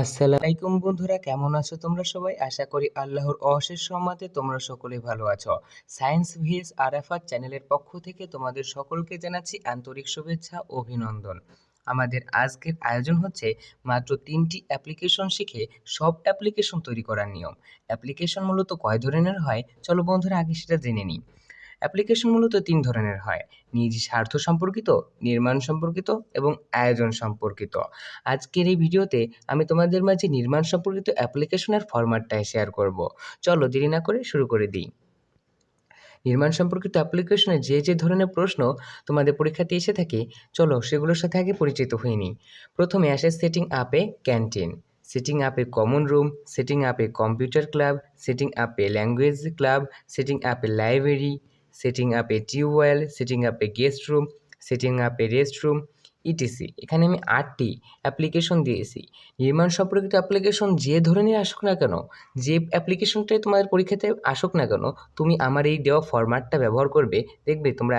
আসসালামু আলাইকুম বন্ধুরা, কেমন আছো তোমরা সবাই? আশা করি আল্লাহর অশেষ সম্মাতে তোমরা সকলে ভালো আছো। সায়েন্স ভিএস আরাফাত চ্যানেলের পক্ষ থেকে তোমাদের সকলকে জানাচ্ছি আন্তরিক শুভেচ্ছা, অভিনন্দন। আমাদের আজকের আয়োজন হচ্ছে মাত্র তিনটি অ্যাপ্লিকেশন শিখে সব অ্যাপ্লিকেশন তৈরি করার নিয়ম। অ্যাপ্লিকেশন মূলত কয় ধরনের হয়? চলো বন্ধুরা, আগে সেটা জেনে নিই। অ্যাপ্লিকেশন মূলত তিন ধরনের হয়। নিজ স্বার্থ সম্পর্কিত, নির্মাণ সম্পর্কিত এবং আয়োজন সম্পর্কিত। আজকের এই ভিডিওতে আমি তোমাদের মাঝে নির্মাণ সম্পর্কিত অ্যাপ্লিকেশনের ফরম্যাটটাই শেয়ার করব। চলো দেরি না করে শুরু করে দিই। নির্মাণ সম্পর্কিত অ্যাপ্লিকেশনে যে যে ধরনের প্রশ্ন তোমাদের পরীক্ষাতে এসে থাকে, চলো সেগুলোর সাথে আগে পরিচিত হয়ে নিই। প্রথমে আসে setting up a canteen setting up a common room setting up a computer club setting up a language club setting up a library setting up a tubewell setting up a guest room setting up a rest room ETC এখানে আমি আটটি application দিয়েছি। নির্মাণ সম্পর্কিত application যে ধরনের আসুক না কেন, যে অ্যাপ্লিকেশনটাই তোমাদের পরীক্ষাতে আসুক না কেন, তুমি আমার এই দেওয়া ফরম্যাটটা ব্যবহার করবে, দেখবে তোমরা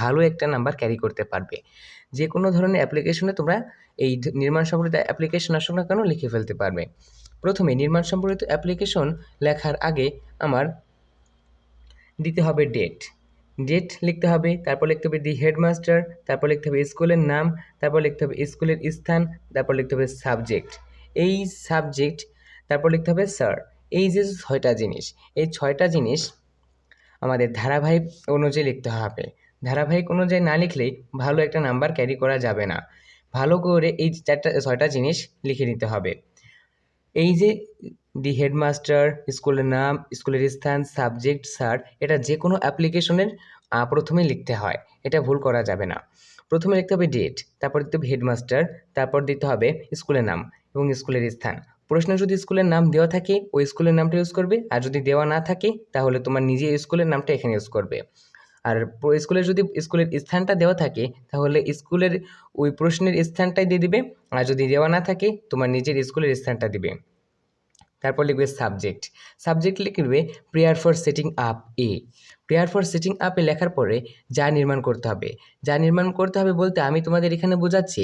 ভালো একটা নাম্বার ক্যারি করতে পারবে। যে কোনো ধরনের অ্যাপ্লিকেশনে তোমরা এই নির্মাণ সম্পর্কিত অ্যাপ্লিকেশন আসুক না কেন লিখে ফেলতে পারবে। প্রথমে নির্মাণ সম্পর্কিত অ্যাপ্লিকেশন লেখার আগে আমার দিতে হবে ডেট ডেট লিখতে হবে, তারপর লিখতে হবে দি হেডমাস্টার তারপর লিখতে হবে স্কুলের নাম, তারপর লিখতে হবে স্কুলের স্থান, তারপর লিখতে হবে সাবজেক্ট এই সাবজেক্ট তারপর লিখতে হবে স্যার এই যে ছয়টা জিনিস, এই ছয়টা জিনিস আমাদের ধারাবাহিক অনুযায়ী লিখতে হবে। ধারাবাহিক অনুযায়ী না লিখলে ভালো একটা নাম্বার ক্যারি করা যাবে না। ভালো করে এই চারটা, ছয়টা জিনিস লিখে নিতে হবে। এই যে দি হেডমাস্টার স্কুলের নাম, স্কুলের স্থান সাবজেক্ট স্যার এটা যে কোনো অ্যাপ্লিকেশনের প্রথমেই লিখতে হয়। এটা ভুল করা যাবে না। প্রথমে লিখতে হবে ডেট তারপর দিতে হবে হেডমাস্টার তারপর দিতে হবে স্কুলের নাম এবং স্কুলের স্থান। প্রশ্নে যদি স্কুলের নাম দেওয়া থাকে, ওই স্কুলের নামটা ইউজ করবে, আর যদি দেওয়া না থাকে, তাহলে তোমার নিজে স্কুলের নামটা এখানে ইউজ করবে। আর স্কুলের যদি স্কুলের স্থানটা দেওয়া থাকে, তাহলে স্কুলের ওই প্রশ্নের স্থানটাই দিয়ে দিবে, আর যদি দেওয়া না থাকে, তোমার নিজের স্কুলের স্থানটা দিবে। তারপর লিখবে সাবজেক্ট সাবজেক্ট লিখবে prayer for setting up a prayer for setting up a লেখার পরে যা নির্মাণ করতে হবে। যা নির্মাণ করতে হবে বলতে আমি তোমাদের এখানে বোঝাচ্ছি,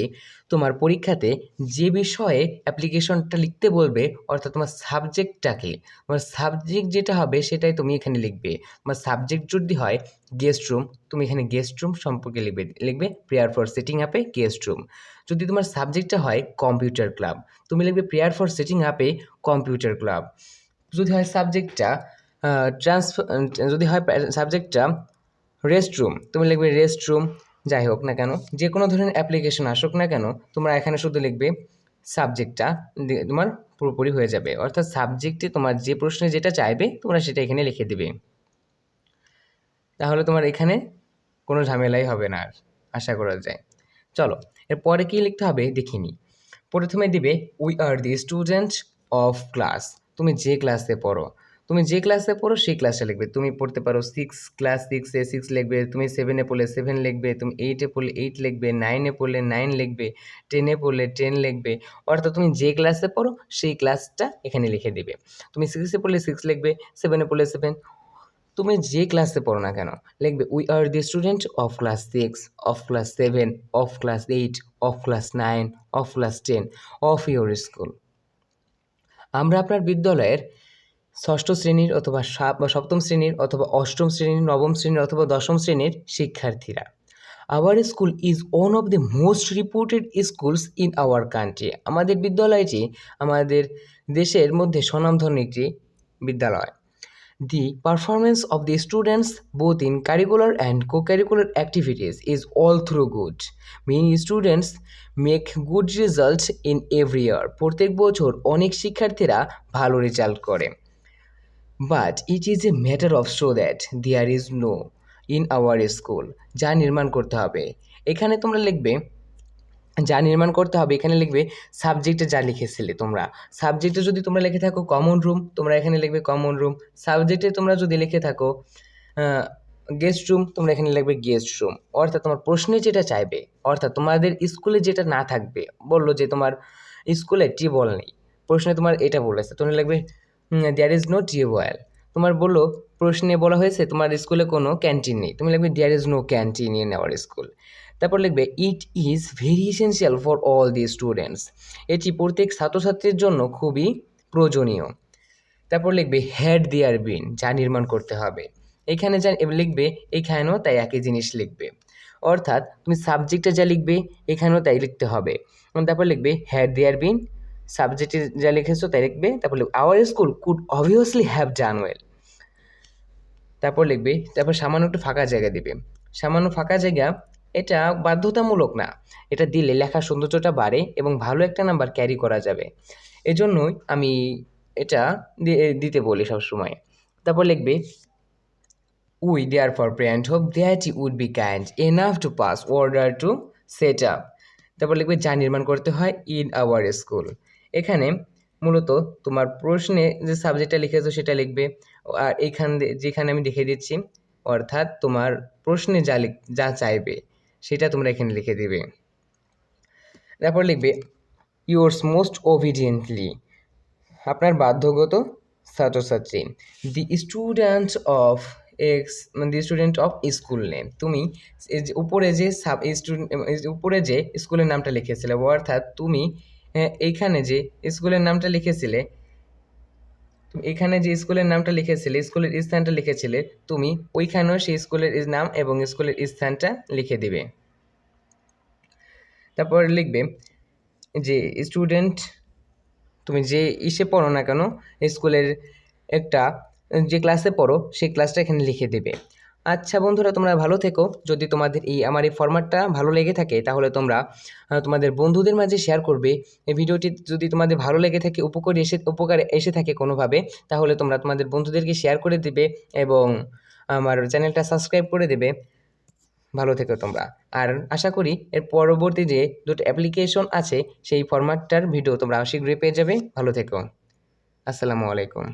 তোমার পরীক্ষাতে যে বিষয়ে অ্যাপ্লিকেশনটা লিখতে বলবে, অর্থাৎ তোমার সাবজেক্টটাকে তোমার সাবজেক্ট যেটা হবে সেটাই তুমি এখানে লিখবে। তোমার সাবজেক্ট যদি হয় গেস্ট রুম তুমি এখানে গেস্ট রুম সম্পর্কে লিখবে লিখবে prayer for setting up a guest room যদি তোমার সাবজেক্টটা হয় কম্পিউটার ক্লাব তুমি লিখবে prayer for setting up a computer club যদি হয় সাবজেক্টটা ট্রান্সফার যদি হয় সাবজেক্টটা রেস্ট রুম তুমি লিখবে রেস্ট রুম যাই হোক না কেন যে কোনো ধরনের অ্যাপ্লিকেশন আসুক না কেন, তোমরা এখানে শুধু লিখবে সাবজেক্টটা তোমার পুরোপুরি হয়ে যাবে। অর্থাৎ সাবজেক্টে তোমার যে প্রশ্নে যেটা চাইবে, তোমরা সেটা এখানে লিখে দেবে। তাহলে তোমার এখানে কোনো ঝামেলাই হবে না আর, আশা করা যায়। চলো, এরপরে কী লিখতে হবে? দেখিনি। প্রথমে দিবে we are the student of class তুমি যে ক্লাসে পড়ো। তুমি যে ক্লাসে পড়ো, সেই ক্লাসে লিখবে। তুমি পড়তে পারো সিক্স ক্লাস সিক্সে সিক্স লিখবে, তুমি সেভেনে পড়লে সেভেন লিখবে, তুমি এইটে পড়লে এইট লিখবে নাইনে পড়লে নাইন লিখবে টেনে পড়লে টেন লিখবে। অর্থাৎ তুমি যে ক্লাসে পড়ো, সেই ক্লাসটা এখানে লিখে দেবে। তুমি সিক্সে পড়লে সিক্স লিখবে সেভেনে পড়লে সেভেন তুমি যে ক্লাসে পড়ো না কেন, লিখবে we are the student of class six of class seven of class eight of class nine of class ten of your school আমরা আপনার বিদ্যালয়ের ষষ্ঠ শ্রেণির অথবা সপ্তম শ্রেণির অথবা অষ্টম শ্রেণির, নবম শ্রেণির অথবা দশম শ্রেণির শিক্ষার্থীরা। Our school is one of the most reported schools in our country আমাদের বিদ্যালয়টি আমাদের দেশের মধ্যে স্বনামধন্য একটি বিদ্যালয়। The performance of the students both in curricular and co-curricular activities is all through good. Many students make good result in every year প্রত্যেক বছর অনেক শিক্ষার্থীরা ভালো রেজাল্ট করে। But it is a matter of show that there is no in our school যা নির্মাণ করতে হবে। এখানে তোমরা লিখবে, যা নির্মাণ করতে হবে, এখানে লিখবে সাবজেক্টে যা লিখেছিলে তোমরা। সাবজেক্টে যদি তোমরা লিখে থাকো কমন রুম তোমরা এখানে লিখবে কমন রুম সাবজেক্টে তোমরা যদি লিখে থাকো গেস্ট রুম তোমরা এখানে লিখবে গেস্ট রুম অর্থাৎ তোমার প্রশ্নে যেটা চাইবে, অর্থাৎ তোমাদের স্কুলে যেটা না থাকবে, বলল যে তোমার স্কুলে টিউবওয়েল নেই। প্রশ্নে তোমার এটা বলেছে, তোমরা লিখবে দেয়ার ইজ নো টিউবওয়েল তোমার বলল, প্রশ্নে বলা হয়েছে, তোমার স্কুলে কোনো ক্যান্টিন নেই। তুমি লিখবে there is no canteen in our school তারপর লিখবে it is very essential for all the students এটি প্রত্যেক ছাত্রছাত্রীর জন্য খুবই প্রয়োজনীয়। তারপর লিখবে হেড দেয়ার বিন যা নির্মাণ করতে হবে। এখানে যা লিখবে, এখানেও তাই একই জিনিস লিখবে। অর্থাৎ, তুমি সাবজেক্টে যা লিখবে, এখানেও তাই লিখতে হবে। তারপর লিখবে হ্যাড দেয়ার বিন সাবজেক্টে যা লিখেছো তাই লিখবে। তারপর লিখবে our school could obviously have done well তারপর লিখবে, তারপর সামান্য একটু ফাঁকা জায়গা দিবে। সামান্য ফাঁকা জায়গা, এটা বাধ্যতামূলক না। এটা দিলে লেখার সৌন্দর্যটা বাড়ে এবং ভালো একটা নাম্বার ক্যারি করা যাবে। এজন্যই আমি এটা দিতে বলি সবসময়। তারপর লিখবে we therefore pray and hope that would be kind enough to pass order to set up তারপর লিখবে, যা নির্মাণ করতে হয় ইন আওয়ার স্কুল এখানে মূলত তোমার প্রশ্নে যে সাবজেক্টটা লিখেছো সেটা লিখবে। আর এইখান যেখানে আমি লিখে দিচ্ছি, অর্থাৎ তোমার প্রশ্নে যা লিখ যা চাইবে, সেটা তোমরা এখানে লিখে দিবে। তারপর লিখবে ইয়োর্স মোস্ট ওবিডিয়েন্টলি আপনার বাধ্যগত ছাত্রছাত্রী দি স্টুডেন্ট অফ এক্স মানে the student of school name তুমি উপরে যে সাব স্টুডেন্ট উপরে যে স্কুলের নামটা লিখেছিলে, অর্থাৎ তুমি এইখানে যে স্কুলের নামটা লিখেছিলে, তুমি এখানে যে স্কুলের নামটা লিখেছিলে, স্কুলের স্থানটা লিখেছিলে, তুমি ওইখানেও সেই স্কুলের নাম এবং স্কুলের স্থানটা লিখে দিবে। তারপর লিখবে যে স্টুডেন্ট তুমি যে ইসে পড়ো না কেন, স্কুলের একটা যে ক্লাসে পড়ো, সেই ক্লাসটা এখানে লিখে দেবে। আচ্ছা বন্ধুরা, তোমরা ভালো থেকো। যদি তোমাদের এই, আমার এই ফরম্যাটটা ভালো লেগে থাকে, তাহলে তোমরা তোমাদের বন্ধুদের মাঝে শেয়ার করবে। এই ভিডিওটি যদি তোমাদের ভালো লেগে থাকে, উপকারে এসে উপকারে এসে থাকে কোনোভাবে, তাহলে তোমরা তোমাদের বন্ধুদেরকে শেয়ার করে দেবে এবং আমার চ্যানেলটা সাবস্ক্রাইব করে দেবে। ভালো থেকো তোমরা। আর আশা করি, এর পরবর্তী যে দুটো অ্যাপ্লিকেশন আছে, সেই ফরম্যাটটার ভিডিও তোমরা শীঘ্রই পেয়ে যাবে। ভালো থেকো। আসসালামু আলাইকুম।